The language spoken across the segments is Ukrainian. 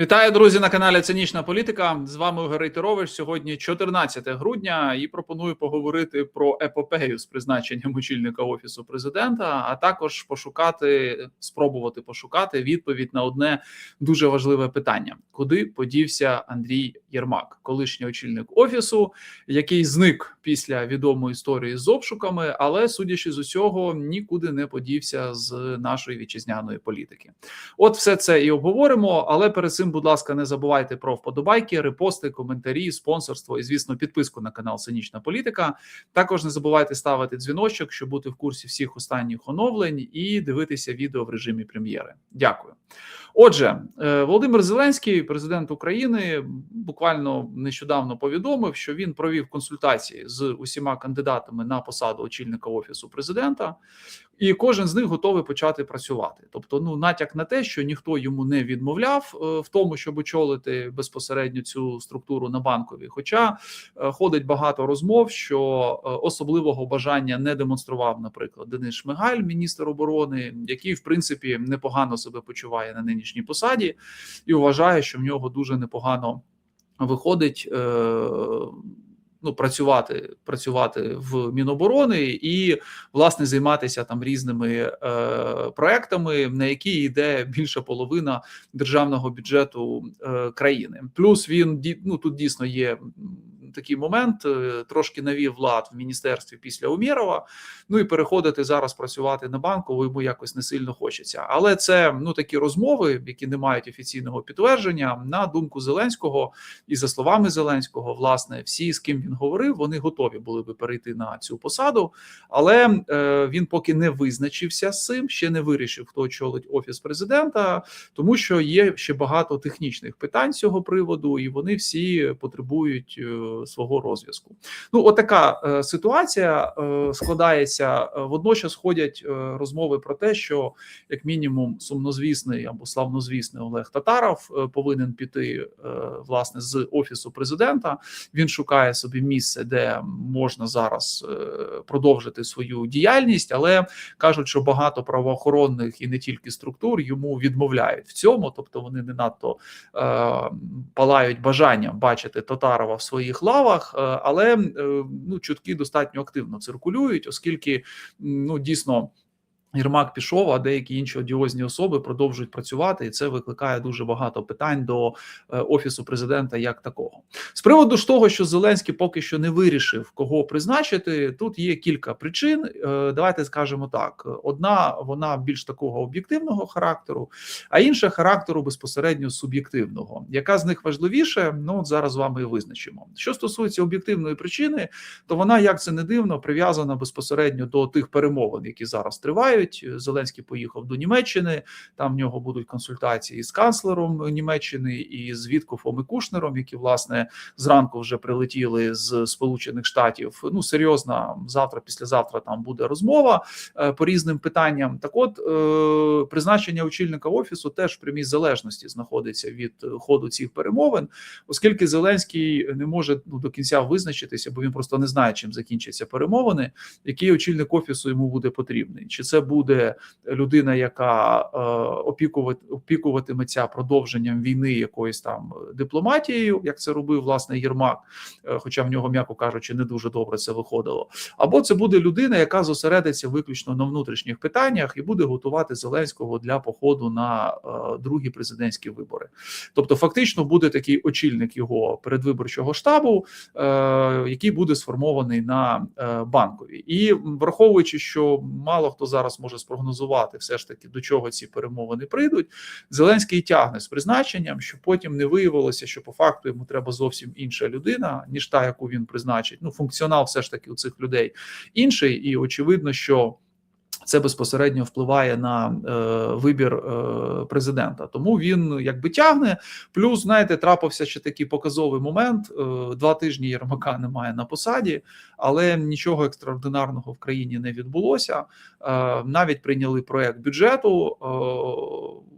Вітаю, друзі, на каналі Цинічна Політика. З вами Ігор Рейтерович. Сьогодні 14 грудня, і пропоную поговорити про епопею з призначенням очільника офісу президента, а також пошукати, спробувати пошукати відповідь на одне дуже важливе питання: куди подівся Андрій Єрмак, колишній очільник офісу, який зник після відомої історії з обшуками, але судячи з усього, нікуди не подівся з нашої вітчизняної політики. От все це і обговоримо. Але перед цим, будь ласка, не забувайте про вподобайки, репости, коментарі, спонсорство і, звісно, підписку на канал Цинічна Політика. Також не забувайте ставити дзвіночок, щоб бути в курсі всіх останніх оновлень і дивитися відео в режимі прем'єри. Дякую. Отже, е, Володимир Зеленський, президент України, буквально нещодавно повідомив, що він провів консультації з усіма кандидатами на посаду очільника офісу президента, і кожен з них готовий почати працювати. Тобто, ну натяк на те, що ніхто йому не відмовляв е, в тому, щоб очолити безпосередньо цю структуру на банковій. Хоча е, ходить багато розмов, що е, особливого бажання не демонстрував, наприклад, Денис Шмигаль, міністр оборони, який в принципі непогано себе почуває на нинішній посаді, і вважає, що в нього дуже непогано виходить. Ну, працювати працювати в Міноборони і власне займатися там різними е, проектами, на які йде більша половина державного бюджету е, країни. Плюс він ну, тут дійсно є такий момент, е, трошки навів влад в міністерстві після Умєрова. Ну і переходити зараз працювати на банку йому якось не сильно хочеться. Але це ну такі розмови, які не мають офіційного підтвердження. На думку Зеленського, і за словами Зеленського, власне, всі, з ким він говорив, вони готові були би перейти на цю посаду, але е, він поки не визначився з цим, ще не вирішив, хто очолить офіс президента, тому що є ще багато технічних питань цього приводу, і вони всі потребують е, свого розв'язку. Ну, отака е, ситуація е, складається. Е, водночас ходять е, розмови про те, що як мінімум сумнозвісний або славнозвісний Олег Татаров е, повинен піти е, власне з офісу президента. Він шукає собі місце, де можна зараз е, продовжити свою діяльність, але кажуть, що багато правоохоронних і не тільки структур йому відмовляють в цьому, тобто вони не надто е, палають бажанням бачити Татарова в своїх лавах, е, але е, ну чутки достатньо активно циркулюють, оскільки ну дійсно. Єрмак пішов, а деякі інші одіозні особи продовжують працювати, і це викликає дуже багато питань до е, офісу президента як такого. З приводу ж того, що Зеленський поки що не вирішив кого призначити. Тут є кілька причин. Е, давайте скажемо так: одна вона більш такого об'єктивного характеру, а інша характеру безпосередньо суб'єктивного. Яка з них важливіше? Ну зараз вами і визначимо. Що стосується об'єктивної причини, то вона як це не дивно прив'язана безпосередньо до тих перемовин, які зараз тривають. Зеленський поїхав до Німеччини. Там в нього будуть консультації з канцлером Німеччини і з Віткофом і Кушнером, які власне зранку вже прилетіли з Сполучених Штатів. Ну серйозна завтра, післязавтра там буде розмова е, по різним питанням. Так, от е, призначення очільника офісу теж в прямій залежності знаходиться від ходу цих перемовин, оскільки Зеленський не може ну, до кінця визначитися, бо він просто не знає, чим закінчаться перемовини, який очільник офісу йому буде потрібний, чи це буде людина, яка е, опікувати опікуватиметься продовженням війни якоюсь там дипломатією, як це робив власне Єрмак, е, хоча в нього, м'яко кажучи, не дуже добре це виходило. Або це буде людина, яка зосередиться виключно на внутрішніх питаннях і буде готувати Зеленського для походу на е, другі президентські вибори. Тобто, фактично буде такий очільник його передвиборчого штабу, який буде сформований на банковій, і враховуючи, що мало хто зараз може спрогнозувати, все ж таки до чого ці перемовини прийдуть. Зеленський тягне з призначенням, що потім не виявилося, що по факту йому треба зовсім інша людина, ніж та, яку він призначить. Ну, функціонал все ж таки у цих людей інший, і очевидно, що. Це безпосередньо впливає на е, вибір е, президента, тому він якби тягне. Плюс, знаєте, трапився ще такий показовий момент: е, два тижні Єрмака немає на посаді, але нічого екстраординарного в країні не відбулося. Е, навіть прийняли проект бюджету. Е,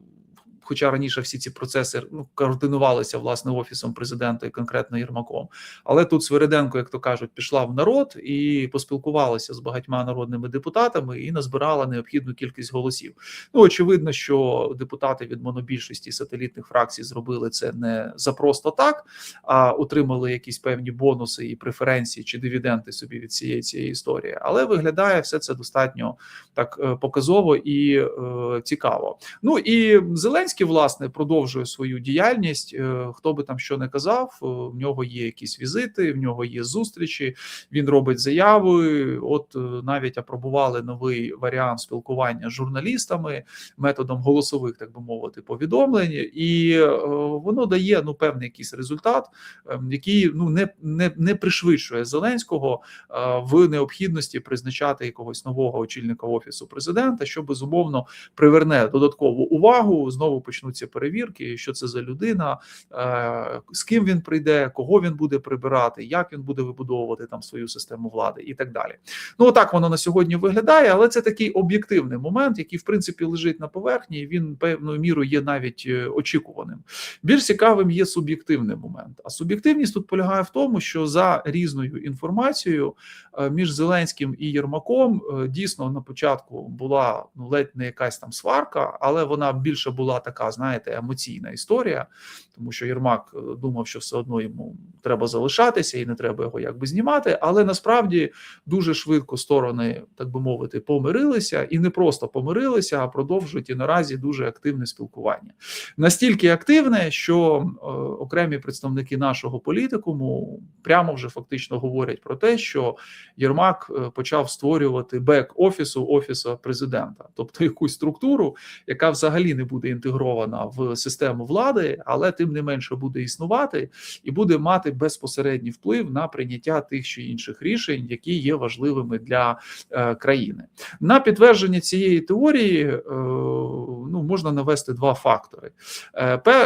Хоча раніше всі ці процеси ну, координувалися власне офісом президента і конкретно Єрмаком. Але тут Свириденко, як то кажуть, пішла в народ і поспілкувалася з багатьма народними депутатами і назбирала необхідну кількість голосів. Ну очевидно, що депутати від монобільшості сателітних фракцій зробили це не за просто так, а отримали якісь певні бонуси і преференції чи дивіденди собі від цієї цієї історії. Але виглядає все це достатньо так е, показово і е, цікаво. Ну і Зеленський власне продовжує свою діяльність. Е, хто би там що не казав, е, в нього є якісь візити, в нього є зустрічі. Він робить заяви. От е, навіть апробували новий варіант спілкування з журналістами методом голосових, так би мовити, повідомлень, і воно дає ну певний якийсь результат, е, який ну не не, не пришвидшує Зеленського в необхідності призначати якогось нового очільника офісу президента, що безумовно приверне додаткову увагу. Знову почнуться перевірки, що це за людина, е, з ким він прийде, кого він буде прибирати, як він буде вибудовувати там свою систему влади і так далі. Ну отак воно на сьогодні виглядає, але це такий об'єктивний момент, який в принципі лежить на поверхні. і Він певною мірою є навіть е, очікуваним. Більш цікавим є суб'єктивний момент. А суб'єктивність тут полягає в тому, що за різною інформацією е, між Зеленським і Єрмаком е, дійсно на початку була ну ледь не якась там сварка, але вона більше була така, знаєте, емоційна історія, тому що Єрмак е, думав, що все одно йому треба залишатися і не треба його якби знімати. Але насправді дуже швидко сторони, так би мовити, помирилися і не просто помирилися, а продовжують і наразі дуже активне спілкування. Настільки активне, що е, окремі представники нашого політикуму прямо вже фактично говорять про те, що Єрмак е, почав створювати бек офісу офісу президента, тобто якусь структуру, яка взагалі не буде інтегрована в систему влади, але тим не менше буде існувати і буде мати безпосередній вплив на прийняття тих чи інших рішень, які є важливими для е, країни. На підтвердження цієї теорії ну можна навести два фактори.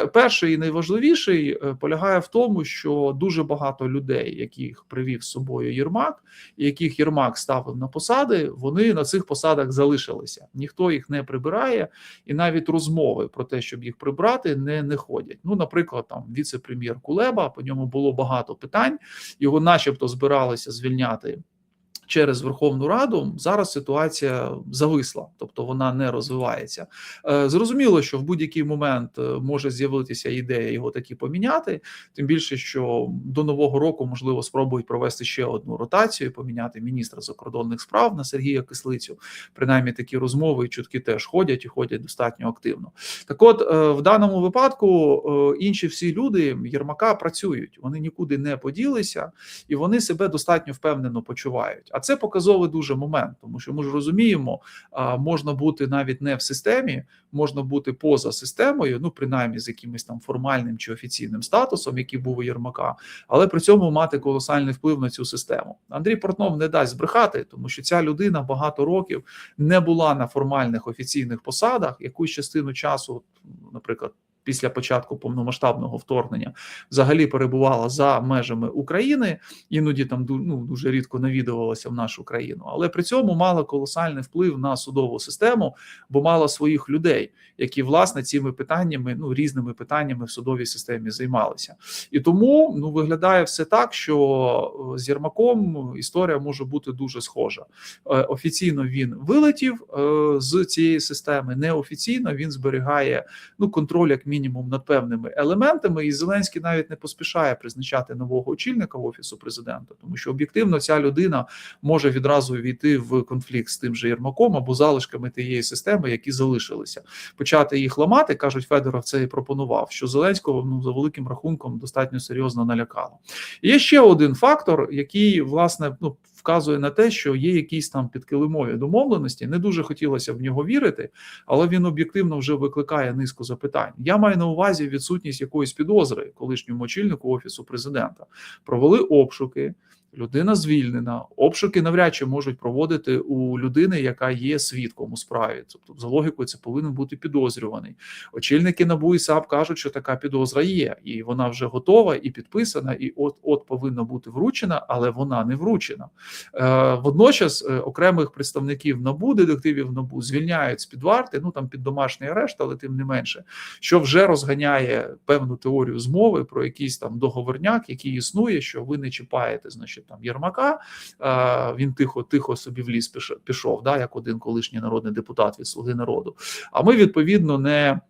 Пе- перший і найважливіший е, полягає в тому, що дуже багато людей, яких привів з собою Єрмак, яких Єрмак ставив на посади, вони на цих посадах залишилися. Ніхто їх не прибирає, і навіть розмови про те, щоб їх прибрати, не, не ходять. Ну, наприклад, там віце-прем'єр Кулеба, по ньому було багато питань. Його, начебто, збиралися звільняти. Через Верховну Раду зараз ситуація зависла, тобто вона не розвивається. Е, Зрозуміло, що в будь-який момент е, може з'явитися ідея його таки поміняти. Тим більше, що до нового року можливо спробують провести ще одну ротацію, поміняти міністра закордонних справ на Сергія Кислицю. Принаймні такі розмови і чутки теж ходять і ходять достатньо активно. Так, от е, в даному випадку інші всі люди Єрмака працюють, вони нікуди не поділися і вони себе достатньо впевнено почувають. А це показовий дуже момент, тому що ми ж розуміємо, можна бути навіть не в системі, можна бути поза системою, ну принаймні з якимось там формальним чи офіційним статусом, який був у Єрмака, але при цьому мати колосальний вплив на цю систему. Андрій Портнов не дасть збрехати, тому що ця людина багато років не була на формальних офіційних посадах, якусь частину часу, наприклад. Після початку повномасштабного вторгнення взагалі перебувала за межами України, іноді там ну, дуже рідко навідувалася в нашу країну, але при цьому мала колосальний вплив на судову систему, бо мала своїх людей, які власне цими питаннями, ну різними питаннями в судовій системі займалися. І тому ну виглядає все так, що е, з Єрмаком історія може бути дуже схожа. Е, Офіційно він вилетів е, з цієї системи, неофіційно він зберігає ну контроль як мінімум над певними елементами. І Зеленський навіть не поспішає призначати нового очільника офісу президента, тому що об'єктивно ця людина може відразу війти в конфлікт з тим же Єрмаком або залишками тієї системи, які залишилися. Почати їх ламати, кажуть, Федоров це і пропонував. Що Зеленського ну за великим рахунком достатньо серйозно налякало. І Є ще один фактор, який власне ну вказує на те, що є якісь там підкилимові домовленості. Не дуже хотілося в нього вірити, але він об'єктивно вже викликає низку запитань. Я маю на увазі відсутність якоїсь підозри колишньому очільнику офісу президента. Провели обшуки. Людина звільнена, обшуки навряд чи можуть проводити у людини, яка є свідком у справі. Тобто, за логікою, це повинен бути підозрюваний. Очільники НАБУ і САП кажуть, що така підозра є, і вона вже готова і підписана, і от от повинна бути вручена, але вона не вручена. Е, Водночас е, окремих представників НАБУ, детективів НАБУ звільняють з під варти, ну там під домашній арешт, але тим не менше, що вже розганяє певну теорію змови про якийсь там договорняк, який існує, що ви не чіпаєте, значить там Єрмака. Е, Він тихо, тихо собі в ліс пішов, да, як один колишній народний депутат від Слуги народу. А ми відповідно не.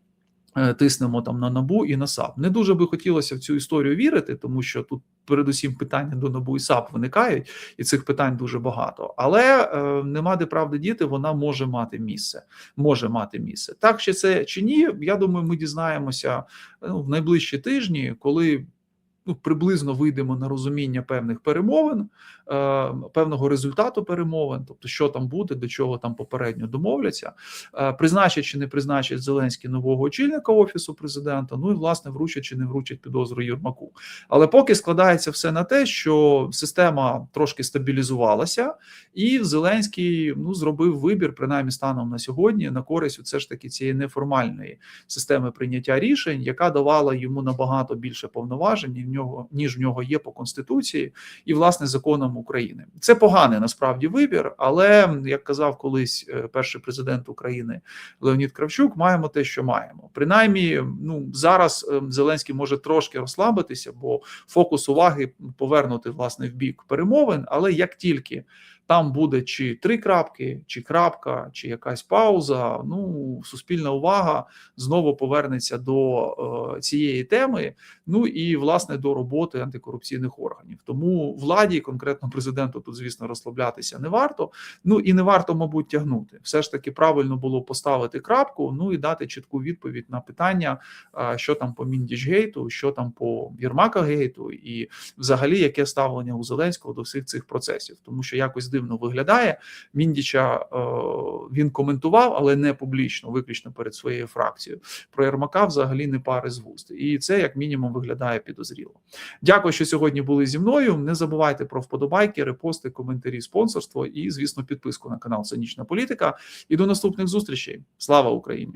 е, Тиснемо там на набу і на САП. Не дуже би хотілося в цю історію вірити, тому що тут передусім питання до набу і САП виникають, і цих питань дуже багато. Але е, нема де правди діти, вона може мати місце. Може мати місце. Так чи це чи ні? Я думаю, ми дізнаємося ну, в найближчі тижні, коли ну, приблизно вийдемо на розуміння певних перемовин, е, певного результату перемовин, тобто що там буде, до чого там попередньо домовляться, е, призначать чи не призначать Зеленський нового очільника офісу президента. Ну і власне вручать чи не вручать підозру Єрмаку. Але поки складається все на те, що система трошки стабілізувалася, і Зеленський ну зробив вибір, принаймні станом на сьогодні, на користь все ж таки цієї неформальної системи прийняття рішень, яка давала йому набагато більше повноважень нього ніж в нього є по конституції і власне законам України. Це поганий насправді вибір, але як казав колись е, перший президент України Леонід Кравчук, маємо те, що маємо. Принаймні, ну зараз е, Зеленський може трошки розслабитися, бо фокус уваги повернути власне в бік перемовин. Але як тільки там буде чи три крапки, чи крапка, чи якась пауза. Ну, суспільна увага знову повернеться до е, цієї теми. Ну і власне до роботи антикорупційних органів. Тому владі, конкретно президенту, тут звісно розслаблятися не варто. Ну і не варто, мабуть, тягнути. Все ж таки правильно було поставити крапку. Ну і дати чітку відповідь на питання, е, що там по Міндічгейту, що там по Єрмака-гейту, і взагалі яке ставлення у Зеленського до всіх цих процесів, тому що якось дивно виглядає. Міндіча е, він коментував, але не публічно, виключно перед своєю фракцією. Про Єрмака взагалі не пари з вуст, і це як мінімум виглядає підозріло. Дякую, що сьогодні були зі мною. Не забувайте про вподобайки, репости, коментарі, спонсорство і, звісно, підписку на канал Цинічна Політика. І до наступних зустрічей. Слава Україні!